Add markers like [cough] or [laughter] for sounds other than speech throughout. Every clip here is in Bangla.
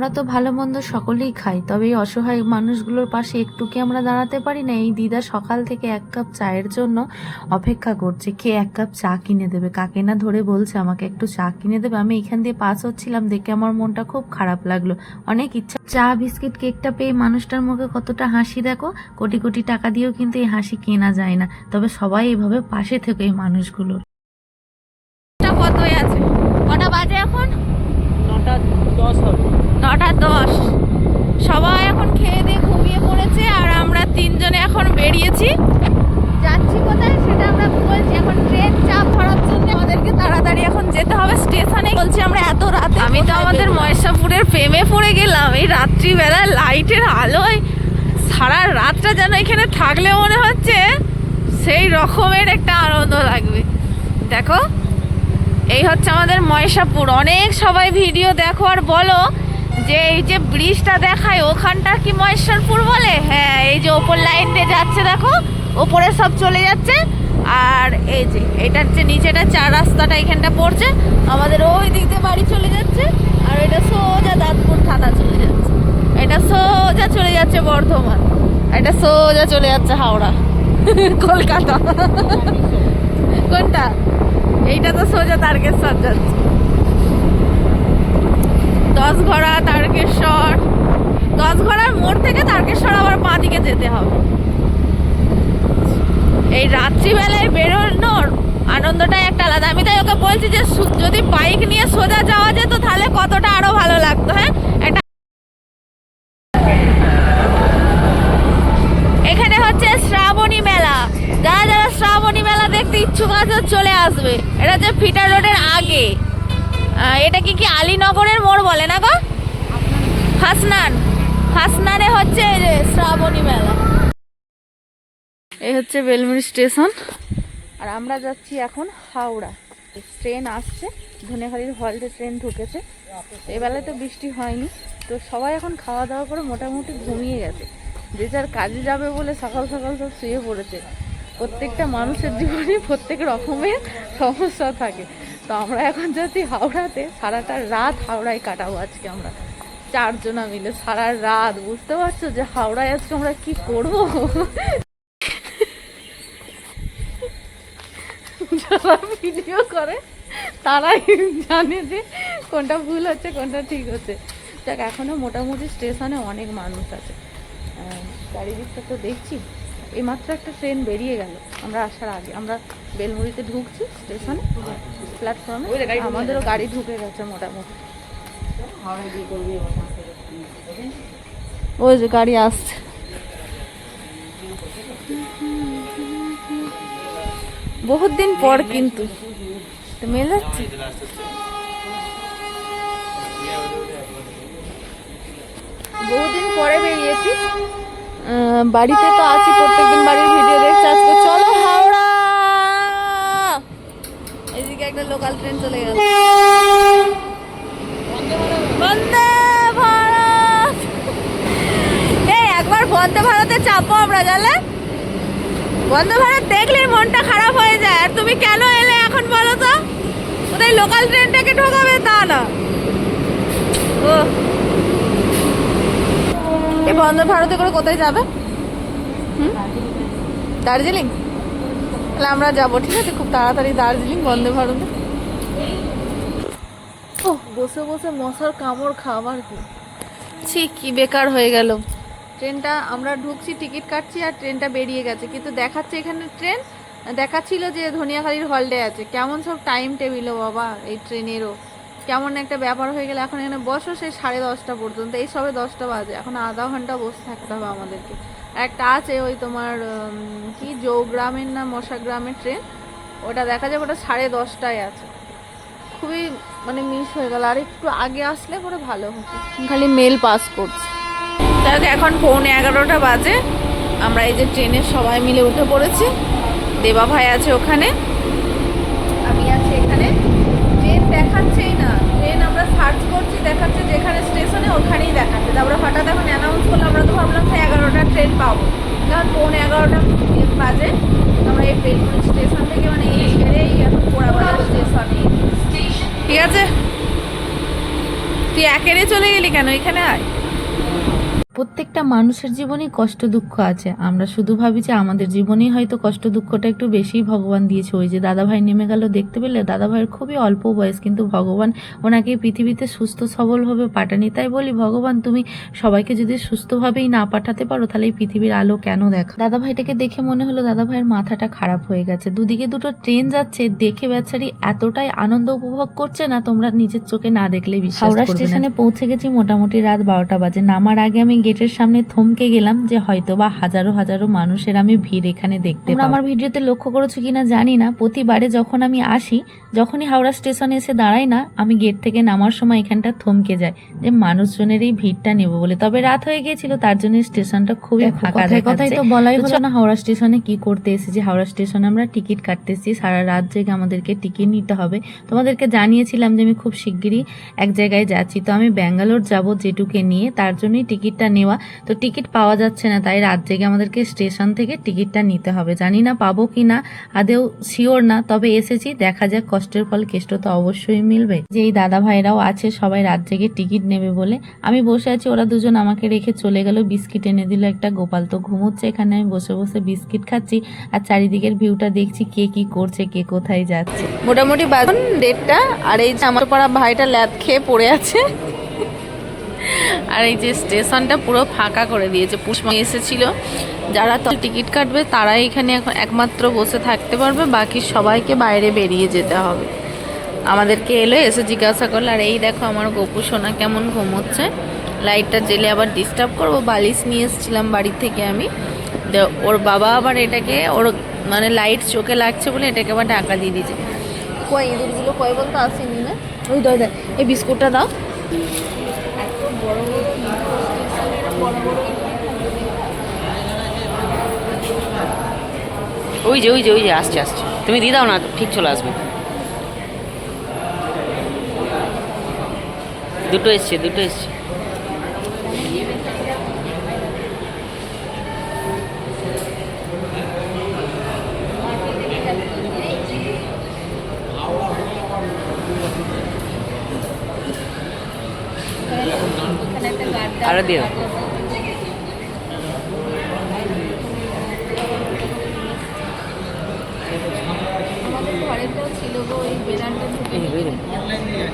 আমরা তো ভালো মন্দ সকলেই খাই তবে এই অসহায় মানুষগুলোর পাশে একটু কি আমরা দাঁড়াতে পারি না? এই দিদা সকাল থেকে এক কাপ চায়ের জন্য অপেক্ষা করছে কে এক কাপ চা কিনে দেবে? কাকে না ধরে বলছে আমাকে একটু চা কিনে দেবে? আমি এখান দিয়ে পাস হচ্ছিলাম দেখে আমার মনটা খুব খারাপ লাগল। অনেক ইচ্ছা। চা বিস্কিট কেকটা পেয়ে মানুষটার মুখে কতটা হাসি দেখো? কোটি কোটি টাকা দিয়েও কিন্তু এই হাসি কেনা যায় না। তবে সবাই এভাবে পাশে থেকে এই মানুষগুলোর কতই আছে কটা বাজে এখন? নটা দশ হবে। নটা দশ। সবাই এখন খেয়ে দিয়ে ঘুমিয়ে পড়েছে আর আমরা তিনজনে এখন বেরিয়েছি। যাচ্ছি কোথায় সেটা আমরা বলছি। এখন ট্রেন চাপ ধরার জন্য আমাদেরকে তাড়াতাড়ি এখন যেতে হবে। স্টেশনে বলছি আমরা এত রাতে আমি তো আমাদের মহেশাপুরের প্রেমে পড়ে গেলাম। এই রাত্রিবেলা লাইটের আলোয় সারা রাতটা যেন এখানে থাকলে মনে হচ্ছে সেই রকমের একটা আনন্দ লাগবে। দেখো এই হচ্ছে আমাদের মহেশাপুর। অনেক সবাই ভিডিও দেখো আর বলো যে এই যে ব্রিজটা দেখায়, ওখানটা কি মহেশ্বরপুর বলে? হ্যাঁ এই যে ওপর লাইন দিয়ে যাচ্ছে, দেখো। ওপরে সব চলে যাচ্ছে। আর এই যে, এটার যে নিচেটা, চার রাস্তাটা এখানটা পড়ছে। আমাদের ওই দিক দিয়ে বাড়ি চলে যাচ্ছে। আর এটা সোজা দাঁতপুর থানা চলে যাচ্ছে। এটা সোজা চলে যাচ্ছে বর্ধমান। এটা সোজা চলে যাচ্ছে হাওড়া। [laughs] কলকাতা। কোনটা? এইটা তো সোজা তারকেশ্বর যাচ্ছে। দশ ঘোড়া তারকেশ্বর। দশ ঘোড়ার মোড় থেকে তারকেশ্বর আবার বাঁ দিকে যেতে হবে। এই রাত্রিবেলায় বেরোনোর আনন্দটাই একটা আলাদা। আমি তাই ওকে বলছি যে যদি বাইক নিয়ে সোজা যাওয়া যেত, তাহলে কতটা আরও ভালো লাগতো হ্যাঁ? একটা এখানে হচ্ছে শ্রাবণী মেলা। যারা যারা শ্রাবণী মেলা দেখতে ইচ্ছুক আছে, চলে আসবে। এটা হচ্ছে ফিটার রোডের আগে। এটা কি কি আলীনগরের মোড় বলে না গো? হাসনান। হাসনানে হচ্ছে শ্রাবণী মেলা। এই হচ্ছে বেলমুড়ি স্টেশন। আর আমরা যাচ্ছি এখন হাওড়া। ট্রেন আসছে। ধনেখালির হলদে ট্রেন ঢুকেছে। এবেলায় তো বৃষ্টি হয়নি। তো সবাই এখন খাওয়া দাওয়া করে মোটামুটি ঘুমিয়ে গেছে। যে যার কাজে যাবে বলে সকাল সকাল সব শুয়ে পড়েছে। প্রত্যেকটা মানুষের জীবনে প্রত্যেক রকমের সমস্যা থাকে। তো আমরা এখন যাচ্ছি হাওড়াতে। সারাটা রাত হাওড়ায় কাটাবো আজকে আমরা। চারজনা মিলে সারা রাত। বুঝতে পারছ যে হাওড়ায় আজকে আমরা কি করব? যারা ভিডিও করে, তারাই জানে যে কোনটা ভুল হচ্ছে, কোনটা ঠিক হচ্ছে। দেখ এখনও মোটামুটি স্টেশনে অনেক মানুষ আছে। চারিদিকটা তো দেখছি। এইমাত্র একটা ট্রেন বেরিয়ে গেল। আমরা আসার আগে আমরা বেলমুড়িতে ঢুকছি স্টেশনে। প্ল্যাটফর্মে আমাদেরও গাড়ি ঢুকে গেছে মোটামুটি। ওই যে গাড়ি আসছে। বহুত দিন পর কিন্তু। তো মেল বহুদিন পরে বেরিয়েছি। বাড়িতে তো আছি, প্রত্যেকদিন বাড়ির ভিডিও দেখছি আজকে চলো হাওড়া! এদিকে একটা লোকাল ট্রেন চলে গেল। বন্দে ভারত! এই, একবার বন্দে ভারতে চাপো আমরা গেলে বন্দে ভারত দেখলেই মনটা খারাপ হয়ে যায়। আর তুমি কেন এলে এখন বলো তো? ওদের লোকাল ট্রেনটাকে ঢোকাবে তা না। ও এই বন্দে ভারতে করে কোথায় যাবে? হুম? দার্জিলিং? তাহলে আমরা যাব, ঠিক আছে? খুব তাড়াতাড়ি দার্জিলিং বন্দে ভারতে। ও বসে বসে মশার কামড় খাবার কি? ছি, কি বেকার হয়ে গেল। ট্রেনটা, আমরা ঢুকছি, টিকিট কাটছি আর ট্রেনটা বেরিয়ে গেছে। কিন্তু দেখাচ্ছে এখানে ট্রেন, দেখাচ্ছিল যে ধনিয়াখালির হলডে আছে। কেমন সব টাইম টেবিলও বাবা, এই ট্রেনেরও। কেমন একটা ব্যাপার হয়ে গেলে। এখন এখানে বসো, সেই সাড়ে দশটা পর্যন্ত। এই সবে দশটা বাজে। এখন আধা ঘণ্টা বসে থাকতে হবে আমাদেরকে। একটা আছে ওই তোমার কি, জৌগ্রামের না মশাগ্রামের ট্রেন ওটা দেখা যাবে, ওটা সাড়ে দশটায় আছে। খুবই মানে মিস হয়ে গেল। আর একটু আগে আসলে পরে ভালো হতো। খালি মেল পাস করছে। দেখ এখন পৌনে এগারোটা বাজে। আমরা এই যে ট্রেনে সবাই মিলে উঠে পড়েছি। দেবা ভাই আছে ওখানে আমি আছি এখানে ট্রেন দেখাচ্ছেই না ট্রেন আমরা সার্চ করছি দেখাচ্ছে যেখানে স্টেশনে ওখানেই দেখাচ্ছে। তারপরে হঠাৎ এখন অ্যানাউন্স করল, আমরা তো ভাবলাম যে এগারোটা ট্রেন পাবো। কারণ পৌনে এগারোটা বাজে। আমরা এই বেলপুর স্টেশন থেকে মানে এই ছেড়েই এখন পোড়াবাজার স্টেশনে ঠিক আছে? তুই একেরে চলে গেলি কেন? এখানে আয়। প্রত্যেকটা মানুষের জীবনেই কষ্ট দুঃখ আছে। আমরা শুধু ভাবি যে আমাদের জীবনেই হয়তো কষ্ট দুঃখটা একটু বেশিই ভগবান দিয়েছে। ওই যে দাদা ভাই নেমে গেল দেখতে পেলে দাদা ভাইয়ের খুবই অল্প বয়স কিন্তু ভগবান ওনাকে পৃথিবীতে সুস্থ সবলভাবে পাঠানি। তাই বলি ভগবান তুমি সবাইকে যদি সুস্থভাবেই না পাঠাতে পারো তাহলে এই পৃথিবীর আলো কেন দেখা দাদা ভাইটাকে দেখে মনে হলো দাদা ভাইয়ের মাথাটা খারাপ হয়ে গেছে। দুদিকে দুটো ট্রেন যাচ্ছে দেখে বেচারি এতটাই আনন্দ উপভোগ করছে না তোমরা নিজের চোখে না দেখলে বিশ্বাস হাওড়া স্টেশনে পৌঁছে গেছি মোটামুটি রাত বারোটা বাজে। নামার আগে আমি গেটের সামনে থমকে গেলাম যে হয়তো বা হাজারো হাজারো মানুষের আমি ভিড় এখানে দেখতে আমার ভিডিওতে লক্ষ্য করেছ কিনা জানি না। প্রতিবারে যখন আমি আসি যখনই হাওড়া স্টেশনে এসে দাঁড়াই না আমি গেট থেকে নামার সময় এখানটা থমকে যায় যে মানুষজনের এই ভিড়টা নেব বলে। তবে রাত হয়ে গিয়েছিল তার জন্য স্টেশনটা খুবই ফাঁকা কথাই তো বলাই হলো না হাওড়া স্টেশনে কি করতে এসেছি। হাওড়া স্টেশনে আমরা টিকিট কাটতে এসেছি সারা রাত জেগে আমাদেরকে টিকিট নিতে হবে। তোমাদেরকে জানিয়েছিলাম যে আমি খুব শিগগিরই এক জায়গায় যাচ্ছি। তো আমি ব্যাঙ্গালোর যাব যেটুকে নিয়ে তার জন্যই টিকিটটা নেওয়া, তো টিকিট পাওয়া যাচ্ছে না। তাই রাত জেগে আমাদেরকে স্টেশন থেকে টিকিটটা নিতে হবে। জানি না পাবো কি না, আদেও শিওর না, তবে এসেছি, দেখা যাক কষ্টের ফল, কেষ্ট তো অবশ্যই মিলবে। যে এই দাদা ভাইরাও আছে, সবাই রাত জেগে টিকিট নেবে বলে। আমি বসে আছি, ওরা দুজন আমাকে রেখে চলে গেল, বিস্কিট এনে দিল একটা। গোপাল তো ঘুমোচ্ছে এখানে, আমি বসে বসে বিস্কিট খাচ্ছি, আর চারিদিকের ভিউটা দেখছি কে কি করছে, কে কোথায় যাচ্ছে। মোটামুটি বাজন ডেটটা আর এই যে আমার পাড়া ভাইটা ল্যাদ খেয়ে পড়ে আছে। আর এই যে স্টেশনটা পুরো ফাঁকা করে দিয়েছে। পুষ্পা এসেছিল। যারা টিকিট কাটবে, তারাই এখানে এখন একমাত্র বসে থাকতে পারবে। বাকি সবাইকে বাইরে বেরিয়ে যেতে হবে। আমাদেরকে এলো, এসে জিজ্ঞাসা করল, আর এই দেখো আমার গপু সোনা কেমন ঘুমোচ্ছে? লাইটটা জেলে আবার ডিস্টার্ব করব। বালিশ নিয়ে এসেছিলাম বাড়ি থেকে আমি। ওর বাবা আবার এটাকে, ওর মানে লাইট চোখে লাগছে বলে এটাকে আবার ঢাকা দিয়ে দিয়েছে। কয় ইঁদুরগুলো কয় বলতে? আসেনি না? ওই দাও এই বিস্কুটটা দাও। ওই যে ওই যে ওই যে, আসছে আসছে। তুমি দিয়ে দাও না, ঠিক চলে আসবে। দুটো এসছে দুটো এসছে এখানে একটা গাড্ডা আরও দিয়ে দাও। আমাদের ঘরেতেও ছিল গো ওই বেদান্তে ঢুকে এই বুঝলেন? তখন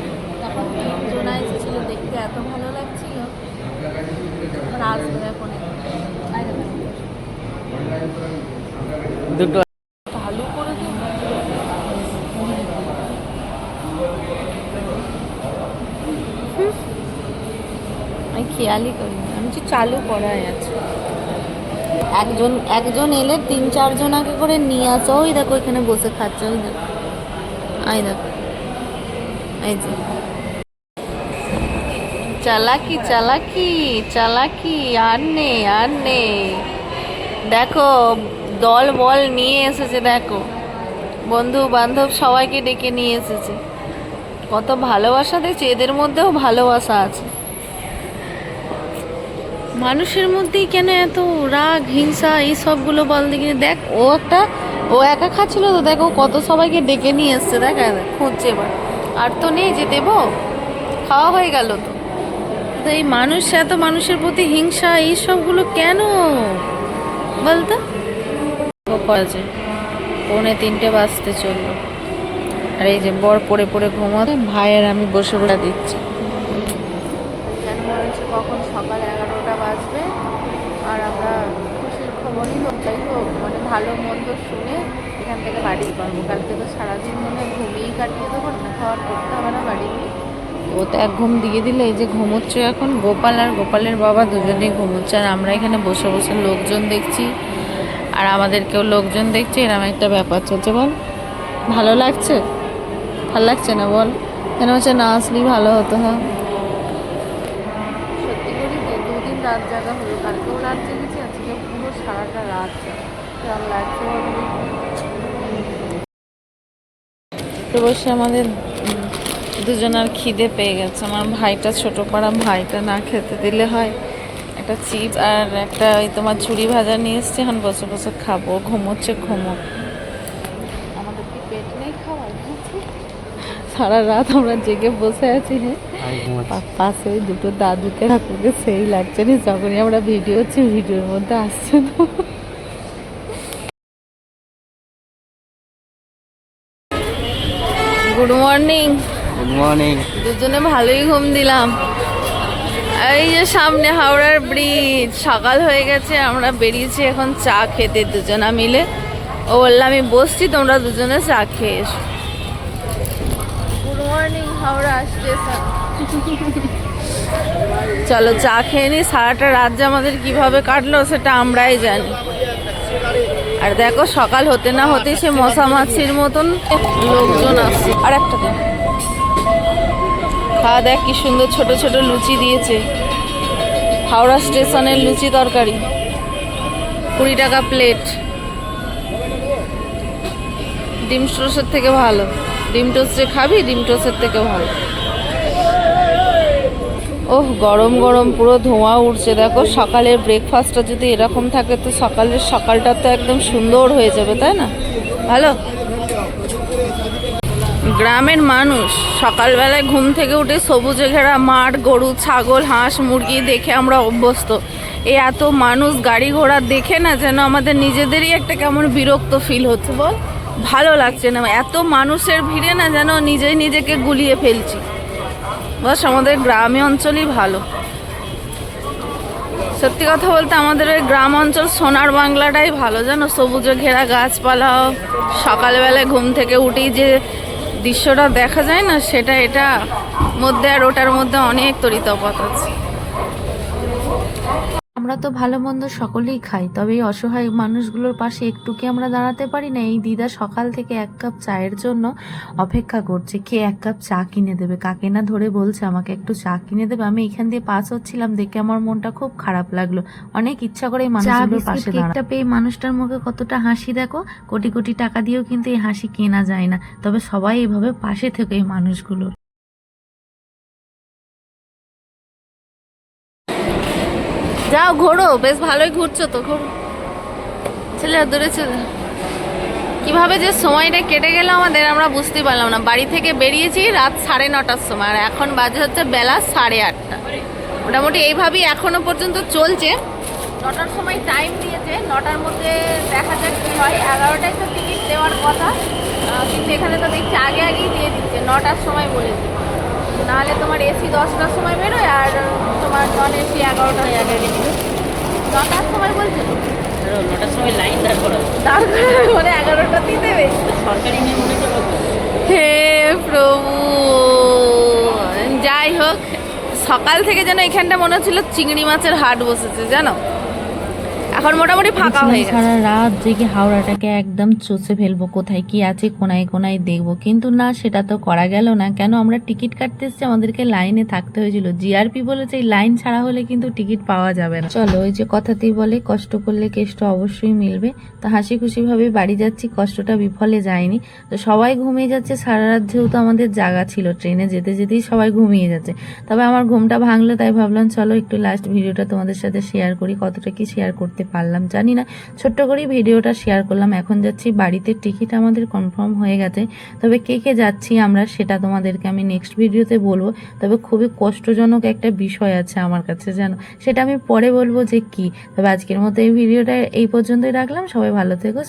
তিনজনা এসেছিল দেখতে এত ভালো লাগছিল দুটো চালু করে দিন হুম। আমি খেয়ালই করিনি। আমি যে চালু করাই আছে। একজন একজন এলে তিন, চারজন আগে করে নিয়ে আসো। ওই দেখো, এখানে বসে খাচ্ছে, ওই দেখো। আই দেখো। এই যে। চালাকি চালাকি চালাকি, আর নে আর নে দেখো, দল বল নিয়ে এসেছে, দেখো। বন্ধু বান্ধব সবাইকে ডেকে নিয়ে এসেছে। কত ভালোবাসা দেখছি এদের মধ্যেও ভালোবাসা আছে। মানুষের মধ্যেই কেন এত রাগ হিংসা এই সবগুলো বল দেখিনি দেখ ও একটা ও একা খাচ্ছিল তো দেখো কত সবাইকে ডেকে নিয়ে এসছে দেখ দেখ, খুঁজছে এবার। আর তো নেই যে দেবো খাওয়া হয়ে গেল তো। তো এই মানুষ এত মানুষের প্রতি হিংসা এই সবগুলো কেন? বলতো? আছে পৌনে তিনটে বাজতে চলল। আর এই যে বর পড়ে পড়ে ঘুমাতে ভাইয়ের আমি বসে বসে দিচ্ছি। কখন সকাল এগারোটা বাজবে আর আমরা খুশির খবরই হোক যাই হোক মানে ভালো মন্দ শুনে এখান থেকে বাড়ি পারব কালকে তো সারাদিন মনে হয় ঘুমিয়েই কাটিয়ে দেবো না খাওয়ার করতে হবে না বাড়ি গিয়ে ও তো এক ঘুম দিয়ে দিলে এই যে ঘুমোচ্ছে এখন গোপাল আর গোপালের বাবা দুজনেই ঘুমোচ্ছে। আর আমরা এখানে বসে বসে লোকজন দেখছি আর আমাদেরকেও লোকজন দেখছে এরকম একটা ব্যাপার চলছে। বল ভালো লাগছে? ভালো লাগছে না বল? কেন হচ্ছে না আসলেই ভালো হতো হ্যাঁ। সত্যি করি দুদিন রাত জাগা হলো। কালকেও রাত জেগেছি আজকে পুরো সারাটা রাত? তো বসে আমাদের দুজনার খিদে পেয়ে গেছে। আমার ভাইটা ছোট পাড়া ভাইটা না খেতে দিলে হয়। একটা চিপস আর একটা ওই তোমার ঝুড়ি ভাজা নিয়ে এসছে। এখন বসে বসে খাব। ঘুমোচ্ছে ঘুমো। আমাদের কি পেট নেই খাওয়ার? সারা রাত আমরা জেগে বসে আছি হ্যাঁ। পাশে ওই দুটো দাদুকে ঠাকুরকে সেই লাগছে না। যখনই আমরা ভিডিও হচ্ছে ভিডিওর মধ্যে আসছে না। মর্নিং দুজনে ভালোই ঘুম দিলাম। এই যে সামনে হাওড়ার ব্রিজ সকাল হয়ে গেছে, আমরা বেরিয়েছি এখন চা খেতে দুজনা মিলে। ও বলল, আমি বসছি, তোমরা দুজনে চা খেয়ে এসো। গুড মর্নিং হাওড়া স্টেশন চলো চা খেয়ে নি সারাটা রাত যে আমাদের কীভাবে কাটলো, সেটা আমরাই জানি। আর দেখো, সকাল হতে না হতেই সে মশা মাছির মতন লোকজন আসছে। আর একটা খাওয়া দেখ কি সুন্দর ছোট ছোট লুচি দিয়েছে। হাওড়া স্টেশনের লুচি তরকারি। কুড়ি টাকা প্লেট ডিম টোস্টের থেকে ভালো। ডিম টোস্টে খাবি, ডিম টোস্টের থেকে ভালো। ওহ, গরম গরম, পুরো ধোঁয়া উঠছে দেখো, সকালের ব্রেকফাস্টটা যদি এরকম থাকে, তো সকালের সকালটা তো একদম সুন্দর হয়ে যাবে, তাই না? ভালো? গ্রামের মানুষ সকালবেলায় ঘুম থেকে উঠে সবুজে ঘেরা মাঠ, গরু, ছাগল, হাঁস, মুরগি দেখে আমরা অভ্যস্ত। এই এত মানুষ গাড়ি ঘোড়া দেখে না যেন আমাদের নিজেদেরই একটা কেমন বিরক্ত ফিল হচ্ছে, বল? ভালো লাগছে না। এত মানুষের ভিড়ে না যেন নিজেই নিজেকে গুলিয়ে ফেলছি। বাস, আমাদের গ্রামে অঞ্চলই ভালো। সত্যি কথা বলতে আমাদের ওই গ্রাম অঞ্চল সোনার বাংলাটাই ভালো, জানো? সবুজে ঘেরা গাছপালা, সকালবেলায় ঘুম থেকে উঠেই যে দৃশ্যটা দেখা যায় না সেটা এটা মধ্যে আর ওটার মধ্যে অনেক তরিতফাত আছে। আমরা তো ভালো মন্দ সকলেই খাই তবে এই অসহায় মানুষগুলোর পাশে একটু কি আমরা দাঁড়াতে পারি না? এই দিদা সকাল থেকে এক কাপ চায়ের জন্য অপেক্ষা করছে। কে এক কাপ চা কিনে দেবে? কাকে না ধরে বলছে আমাকে একটু চা কিনে দেবে? আমি এখান দিয়ে পাস হচ্ছিলাম দেখে আমার মনটা খুব খারাপ লাগল। অনেক ইচ্ছা করে এই মানুষগুলোর পাশে দাঁড়াতে পেয়ে মানুষটার মুখে কতটা হাসি দেখো? কোটি কোটি টাকা দিয়েও কিন্তু এই হাসি কেনা যায় না। তবে সবাই এইভাবে পাশে থেকে এই মানুষগুলোর যাও, ঘোরো। বেশ ভালোই ঘুরছো তো, ঘোরো। ছেলে দূরে চলে কীভাবে যে সময়টা কেটে গেল আমাদের, আমরা বুঝতে পারলাম না। বাড়ি থেকে বেরিয়েছি রাত সাড়ে নটার সময়, আর এখন বাজে হচ্ছে বেলা সাড়ে আটটা। মোটামুটি এইভাবেই এখনও পর্যন্ত চলছে। নটার সময় টাইম দিয়েছে। নটার মধ্যে দেখা যাক কী হয়। এগারোটায় তো টিকিট দেওয়ার কথা। কিন্তু এখানে তো দেখছি আগে আগেই দিয়ে দিচ্ছে। নটার সময় বলেছে। নাহলে তোমার এসি দশটার সময় বেরোয় আর তোমার নন এসি এগারোটা হয়ে আগে নটার সময় বলছে? নটার সময় লাইন দাঁড় করা মানে এগারোটাতেই দেবে সরকারি নিয়ে মনে হে প্রভু যাই হোক সকাল থেকে যেন এখানটা মনে হচ্ছিল চিংড়ি মাছের হাট বসেছে জানো? এখন মোটামুটি ফাঁকা হয়ে গেছে। সারা রাত জেগে হাওড়াটাকে একদম চষে ফেলব কোথায় কি আছে কোনায় কোনায় দেখব। কিন্তু না সেটা তো করা গেল না। কেন? আমরা টিকিট কাটতে এসেছি আমাদেরকে লাইনে থাকতে হয়েছিল। জিআরপি বলেছে এই লাইন ছাড়া হলে কিন্তু টিকিট পাওয়া যাবে না। চলো ওই যে কথাতেই বলে কষ্ট করলে কেষ্ট অবশ্যই মিলবে। তো হাসি খুশি ভাবে বাড়ি যাচ্ছি কষ্টটা বিফলে যায়নি। তো সবাই ঘুমিয়ে যাচ্ছে সারা রাত যেহেতু আমাদের জায়গা ছিল ট্রেনে যেতে যেতেই সবাই ঘুমিয়ে যাচ্ছে। তবে আমার ঘুমটা ভাঙলো তাই ভাবলাম চলো একটু লাস্ট ভিডিওটা তোমাদের সাথে শেয়ার করি কতটা কি শেয়ার করতে পারলাম, জানি না। ছোট্ট করেই ভিডিওটা শেয়ার করলাম, এখন যাচ্ছি বাড়িতে। টিকিট আমাদের কনফার্ম হয়ে গেছে। তবে কে কে যাচ্ছি আমরা, সেটা তোমাদেরকে আমি নেক্সট ভিডিওতে বলব। তবে খুবই কষ্টজনক একটা বিষয় আছে আমার কাছে যেন সেটা আমি পরে বলব যে কি। তবে আজকের মতো এই ভিডিওটা এই পর্যন্তই রাখলাম। সবাই ভালো থেকো।